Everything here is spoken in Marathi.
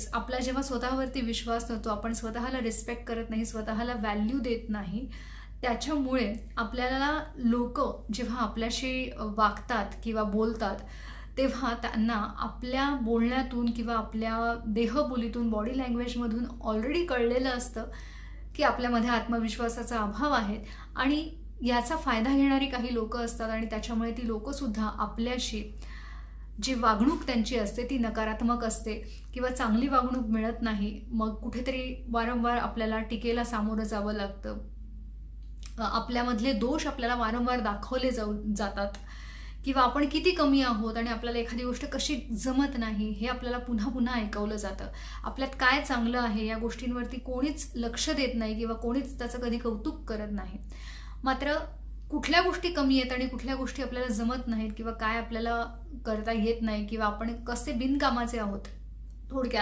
म्हणजेच आपला जेव्हा स्वतःवरती विश्वास नसतो आपण स्वतःला रिस्पेक्ट करत नाही स्वतःला व्हॅल्यू देत नाही त्याच्यामुळे आपल्याला लोक जेव्हा आपल्याशी वागतात किंवा बोलतात तेव्हा त्यांना आपल्या बोलण्यातून किंवा आपल्या देहबोलीतून बॉडी लँग्वेजमधून ऑलरेडी कळलेलं असतं की आपल्यामध्ये आत्मविश्वासाचा अभाव आहे आणि याचा फायदा घेणारी काही लोक असतात आणि त्याच्यामुळे ती लोकंसुद्धा आपल्याशी जी वागणूक त्यांची असते ती नकारात्मक असते किंवा चांगली वागणूक मिळत नाही मग कुठेतरी वारंवार आपल्याला टीकेला सामोरं जावं लागतं. आपल्यामधले दोष आपल्याला वारंवार दाखवले जाऊ जातात. किंवा आपण किती कमी आहोत आणि आपल्याला एखादी गोष्ट कशी जमत नाही हे आपल्याला पुन्हा पुन्हा ऐकवलं जातं. आपल्यात काय चांगलं आहे या गोष्टींवरती कोणीच लक्ष देत नाही किंवा कोणीच त्याचं कधी कौतुक करत नाही. मात्र कुठल्या गोष्टी कमी आहेत आणि कुठल्या गोष्टी आपल्याला जमत नाहीत किंवा काय आपल्याला करता येत नाही किंवा आपण कसे बिनकामाचे आहोत? थोडक्यात.